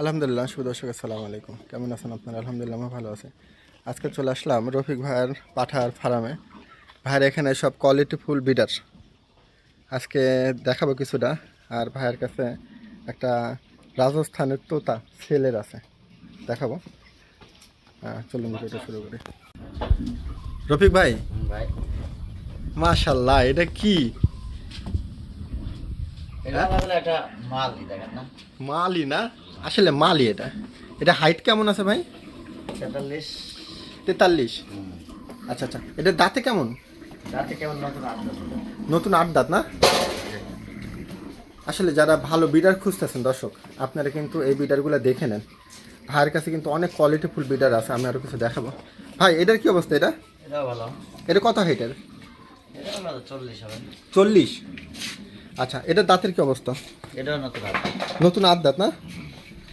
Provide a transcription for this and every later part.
আলহামদুলিল্লাহ শুভ দর্শক আসসালামু আলাইকুম। কেমন আছেন আপনারা? আলহামদুলিল্লাহ আমি ভালো আছি। আজকে চলে আসলাম রফিক ভাইয়ের পাঠার ফার্মে। ভাইয়ের এখানে সব কোয়ালিটি ফুল বিডার আজকে দেখাবো কিছুটা। আর ভাইয়ের কাছে একটা রাজস্থানের তোতা ছেলের আছে। দেখাবো। হ্যাঁ চলুন ভিডিওটা শুরু করি। রফিক ভাই ভাই। মাশাল্লাহ এটা কি? না। মালি না? আসলে মালি এটা। এটা হাইট কেমন আছে ভাই? তেতাল্লিশ। তেতাল্লিশ? আচ্ছা আচ্ছা। এটা দাঁতে কেমন? রাতে কেমন নতুন আটটা নতুন আট দাঁত না? আসলে যারা ভালো বিডার খুঁজতেছেন দর্শক আপনারা কিন্তু এই বিডারগুলো দেখে নেন। ভাইয়ের কাছে কিন্তু অনেক কোয়ালিটিফুল বিডার আছে আমি আরও কিছু দেখাবো। ভাই এটার কি অবস্থা এটা? এটা কত হাইটের চল্লিশ আচ্ছা এটা দাঁতের কি অবস্থা? আটটা নতুন আট দাঁত না?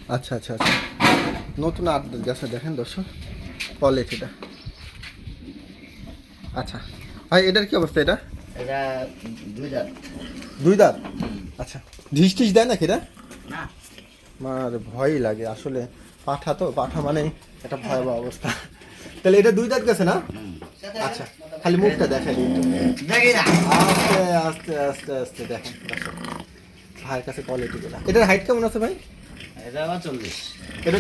আচ্ছা আচ্ছা আচ্ছা। নতুন আট দাঁত গাছে দেখেন দর্শক কোয়ালিটিটা আচ্ছা। ভাই এটার কি অবস্থা এটা? এটা দুই দাঁত। দুই দাঁত? আচ্ছা। ঢিস টিস দেয় নাকি এটা? না। আমার ভয়ই লাগে। আসলে পাঠা তো পাঠা মানে একটা ভয়াবহ অবস্থা। তাহলে এটা দুই দাঁত গেছে না? আচ্ছা খালি মুখটা দেখাই দিই দেখি না। আস্তে আস্তে আস্তে আস্তে দেখেন। ভাইয়ের কাছে কোয়ালিটি এটার হাইট কেমন আছে ভাই? এটা চল্লিশ। এটা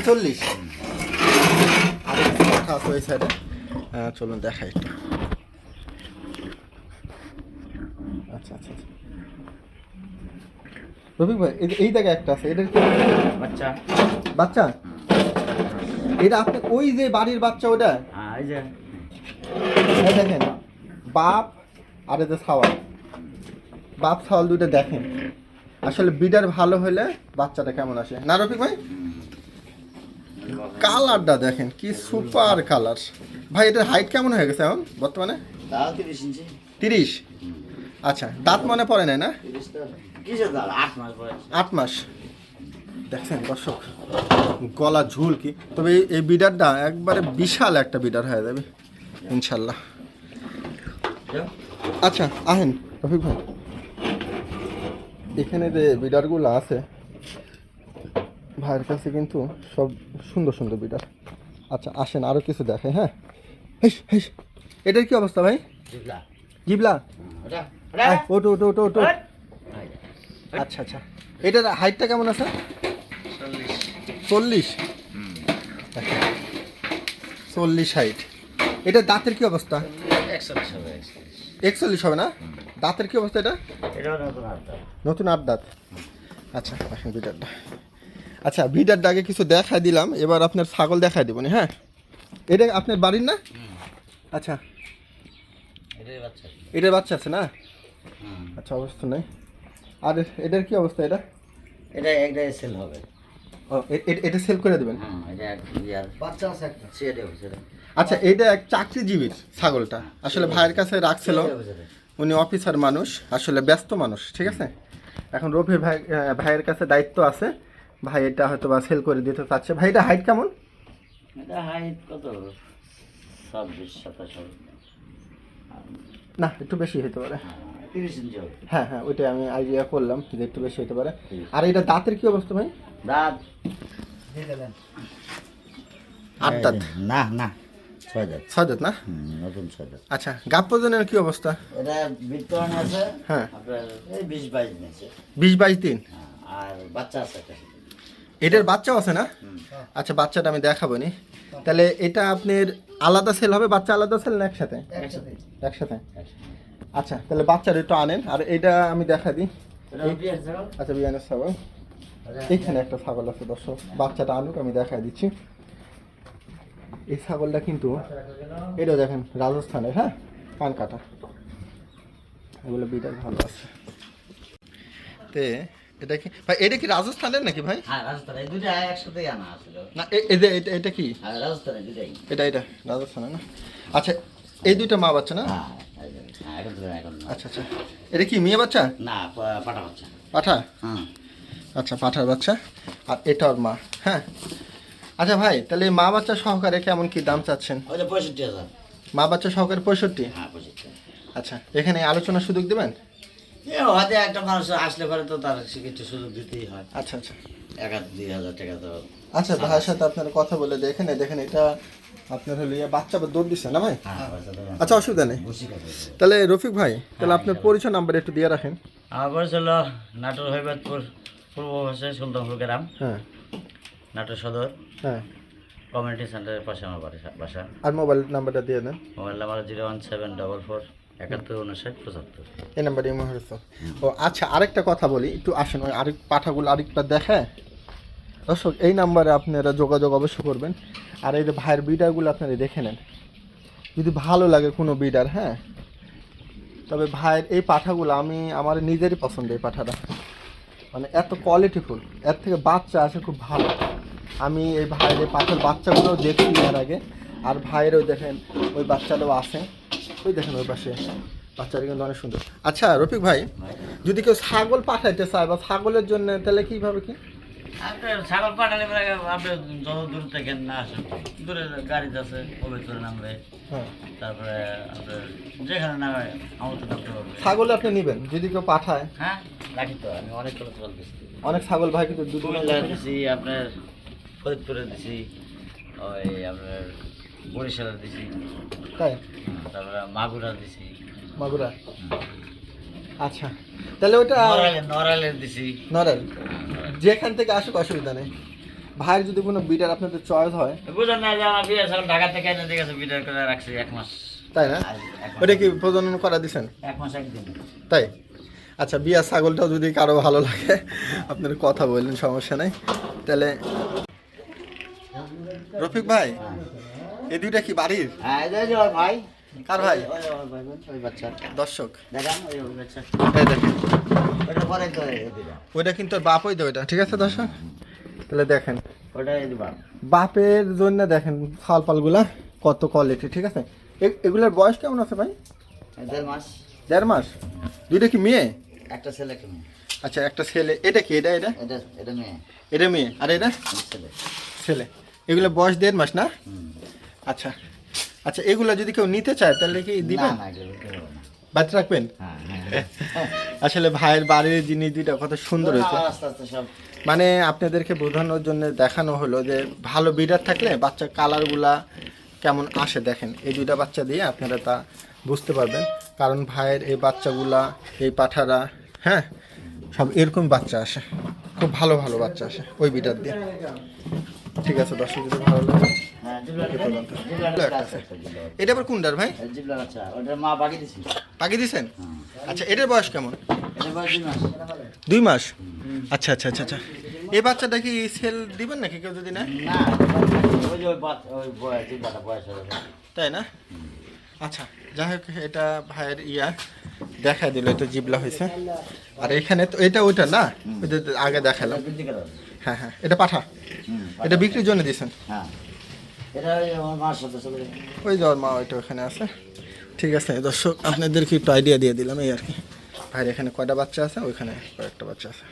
আর আছে ওই সাইডে চলুন দেখাই আচ্ছা আচ্ছা আচ্ছা। রফিক ভাই এই জায়গায় একটা আছে এটার কি? বাচ্চা। বাচ্চা? এটা আপনি ওই যে বাড়ির বাচ্চা ওটা হ্যাঁ দেখেন বাপ আর যে ছাওয়াল। বাপ ছাওয়াল দুইটা দেখেন। আসলে বিডার ভালো হলে বাচ্চাটা কেমন আসে? না রফিক ভাই? কালারটা দেখেন কি সুপার কালার। ভাই এটার হাইট কেমন হয়ে গেছে এখন বর্তমানে? তিরিশ আচ্ছা দাঁত মনে পড়ে নাই না? আট মাস দেখছেন দর্শক গলা ঝুল কি? তবে এই- এই বিডারটা একবারে বিশাল একটা বিডার হয়ে যাবে ইনশাল্লাহ। আচ্ছা আহেন রফিক ভাই। এখানে যে বিডারগুলো আছে ভাইয়ের কাছে কিন্তু সব সুন্দর সুন্দর বিডার। আচ্ছা আসেন আরও কিছু দেখে হ্যাঁ? হেস হেস এটার কি অবস্থা ভাই? জিবলা। ওটো ওটো। ওটো ওটো। আচ্ছা আচ্ছা। এটার হাইটটা কেমন আছে? চল্লিশ। চল্লিশ? আচ্ছা। হাইট। এটা দাঁতের কি অবস্থা? একচল্লিশ হবে না? দাঁতের কি অবস্থা এটা? নতুন আট দাঁত। আচ্ছা আসেন বিডারটা আচ্ছা বিডারটা আগে কিছু দেখাই দিলাম। এবার আপনার ছাগল দেখাই দিব হ্যাঁ? এটা আপনার বাড়ির না? আচ্ছা। এটার বাচ্চা আছে না? আচ্ছা অবস্থা নেই। আর এটার কি অবস্থা এটা? এটা একটা সেল হবে। এটা সেল করে দেবেন? আচ্ছা এটা এক চাকরিজীবীর ছাগলটা। আসলে ভাইয়ের কাছে রাখছিল। উনি অফিসার মানুষ আসলে ব্যস্ত মানুষ ঠিক আছে? এখন রফি ভাই ভাইয়ের কাছে দায়িত্ব আছে। ভাই এটা হয়তো বা সেল করে দিতে চাচ্ছে। ভাই এটা হাইট কেমন? এটা হাইট কত? ছাব্বিশ সাতাশ না একটু বেশি হতে পারে। হ্যাঁ, হ্যাঁ হ্যাঁ ওইটাই আমি আইডিয়া করলাম যে একটু বেশি হতে পারে। আর এটা দাঁতের কি অবস্থা ভাই? দাঁত। আট দাঁত। না না। না? নতুন আচ্ছা প্রজনের কি অবস্থা? এটা বিতরণ আছে হ্যাঁ। আপনার এই বিশ বাইশ দিন আছে। বিশ বাইশ দিন? হ্যাঁ, আর বাচ্চা আছে এটার বাচ্চাও আছে না? আচ্ছা বাচ্চাটা আমি দেখাবো নি তাহলে এটা আপনার আলাদা সেল হবে বাচ্চা আলাদা সেল না একসাথে? একসাথে। আচ্ছা তাহলে বাচ্চার একটু আনেন। আর এটা আমি দেখা দিই? আচ্ছা বিয়ানের ছাগল। এখানে একটা ছাগল আছে দর্শক। বাচ্চাটা আনুক আমি দেখাই দিচ্ছি। এই ছাগলটা কিন্তু এটা দেখেন রাজস্থানের হ্যাঁ? কান কাটা। এগুলো বিটার ভালো আছে। তে এটা কি ভাই এটা কি রাজস্থানের নাকি ভাই? হ্যাঁ রাজস্থান এই দুটা আনা আসলে। না এটা এটা এটা কি? হ্যাঁ রাজস্থানে দুটাই এটা এটা রাজস্থানের না? আচ্ছা এই দুইটা মা বাচ্চা না? হ্যাঁ হ্যাঁ। আচ্ছা আচ্ছা। এটা কি মেয়ে বাচ্চা? না পাঠা বাচ্চা। পাঠা? হ্যাঁ আচ্ছা পাঠার বাচ্চা। আর এটা ওর মা হ্যাঁ? আচ্ছা ভাই তাহলে মা বাচ্চা সহকারে কেমন কি দাম চাচ্ছেন? ওই যে পঁয়ষট্টি হাজার। মা বাচ্চা সহকারে পঁয়ষট্টি? হ্যাঁ পঁয়ষট্টি। আচ্ছা এখানে আলোচনার সুযোগ দেবেন? এ হয়তো একটা মানুষ আসলে পরে তো তার কিছু সুযোগ দিতেই হয়। আচ্ছা আচ্ছা। এক হাজার দুই হাজার টাকা তো আচ্ছা ভাইয়ের সাথে আপনার কথা বলে দেখেন দেখেন এটা আপনার হলো ইয়ে বাচ্চা বা দৌড় দিচ্ছে না ভাই? হ্যাঁ আচ্ছা অসুবিধা নেই। তাহলে রফিক ভাই তাহলে আপনার পরিচয় নাম্বার একটু দিয়ে রাখেন। আমার পরিচয় হলো নাটোর হৈবাদপুর পূর্ব পাশে সুলতানপুর গ্রাম। হ্যাঁ। নাটোর সদর। হ্যাঁ। কমিউনিটি সেন্টারের পাশে আমার বাড়ি বাসা। আর মোবাইল নাম্বারটা দিয়ে দেন। Mobile number zero one seven double four একাত্তর উনষাট পঁচাত্তর। এই নাম্বারই মুহূর্ত ও আচ্ছা আরেকটা কথা বলি একটু আসেন ওই আরেক পাঠাগুলো আরেকটা দেখে। দর্শক এই নাম্বারে আপনারা যোগাযোগ অবশ্যই করবেন। আর এই যে ভাইয়ের বিডারগুলো আপনারা দেখে নেন। যদি ভালো লাগে কোনো বিডার হ্যাঁ। তবে ভাইয়ের এই পাঠাগুলো আমি আমার নিজেরই পছন্দ এই পাঠাটা। মানে এত কোয়ালিটিফুল এর থেকে বাচ্চা আসে খুব ভালো। আমি এই ভাইয়ের এই পাঠার বাচ্চাগুলো দেখছি এর আগে। আর ভাইয়ের ওই দেখেন ওই বাচ্চাটাও আছে। ওই দেখেন ওই পাশে। বাচ্চাটা কিন্তু অনেক সুন্দর। আচ্ছা রফিক ভাই যদি কেউ ছাগল পাঠাইতে চায় বা ছাগলের জন্য তাহলে কীভাবে কি? ছাগল পাঠালে আপনি যত দূর থেকে না আসেন দূরে গাড়িতে আছে পবিত্র নামবে হ্যাঁ। তারপরে আপনার যেখানে নামে ডাক্তার ছাগল আপনি নেবেন যদি কেউ পাঠায়। হ্যাঁ রাখি তো আমি অনেক ছাগল অনেক ছাগল ভাই কিন্তু দিছি আপনার ফরিদপুরে দিছি ওই আপনার বরিশালে দিছি। তাই? তারপরে মাগুরা দিছি। মাগুরা? আচ্ছা। তাহলে ওটা নড়াইলে দিছি। নরেল যেখান থেকে আসুক অসুবিধা নেই। ভাইয়ের যদি কোনো বিটার আপনাদের চয়েস হয় বুঝলেন না যে আমার বিয়ে ছাগল ঢাকা থেকে এনে দেখেছে বিটার করে রাখছি এক মাস। তাই না? ওটা কি প্রজনন করা দিছেন? এক মাস একদিন। তাই? আচ্ছা বিয়া ছাগলটাও যদি কারও ভালো লাগে আপনার কথা বললেন সমস্যা নাই। তাহলে রফিক ভাই এই দুইটা কি বাড়ির? হ্যাঁ ভাই। কার ভাই? দর্শক। ওইটা কিন্তু বাপই তো ওইটা ঠিক আছে দর্শক? তাহলে দেখেন। বাপের জন্য দেখেন ফাল ফালগুলা কত কোয়ালিটি ঠিক আছে? এগুলোর বয়স কেমন আছে ভাই? দেড় মাস। দেড় মাস? দুইটা কি মেয়ে? একটা ছেলে কেমন আচ্ছা একটা ছেলে। এটা কি? এটা এটা? এটা মেয়ে। এটা মেয়ে। আর এটা ছেলে। ছেলে। এগুলো বয়স দেড় মাস না? আচ্ছা। আচ্ছা এগুলো যদি কেউ নিতে চায় তাহলে কি দিবেন? বাচ্চা রাখবেন? হ্যাঁ হ্যাঁ। আসলে ভাইয়ের বাড়ির জিনিস দুইটা কত সুন্দর হয়েছে। আস্তে আস্তে সব। মানে আপনাদেরকে বোঝানোর জন্য দেখানো হলো যে ভালো বিডার থাকলে বাচ্চার কালারগুলা কেমন আসে দেখেন। এই দুইটা বাচ্চা দিয়ে আপনারা তা বুঝতে পারবেন। কারণ ভাইয়ের এই বাচ্চাগুলা এই পাঠারা হ্যাঁ সব এরকম বাচ্চা আসে। খুব ভালো ভালো বাচ্চা আসে ওই বিডার দিয়ে। ঠিক আছে দর্শক যদি ভালো লাগে হ্যাঁ। এটা আবার কোনটার ভাই? জিবলা আচ্ছা মা পাকি দিছেন হ্যাঁ। আচ্ছা এটার বয়স কেমন? দুই মাস। আচ্ছা আচ্ছা আচ্ছা আচ্ছা। এই বাচ্চাটা কি সেল দিবেন নাকি কেউ যদি না তাই না? আচ্ছা যাই হোক এটা ভাইয়ের ইয়া দেখা দিল এটা জিবলা হয়েছে। আর এখানে তো এটা ওইটা না? আগে দেখালাম। হ্যাঁ হ্যাঁ। এটা পাঠা। এটা বিক্রির জন্য দিয়েছেন। হ্যাঁ। এটা ওই আমার মার সাথে সাথে ওই যাওয়ার মা ওইটা ওখানে আছে। ঠিক আছে দর্শক আপনাদেরকে একটু আইডিয়া দিয়ে দিলাম এই আর কি। ভাইয়ের এখানে কয়টা বাচ্চা আছে? ওইখানে কয়েকটা বাচ্চা আছে।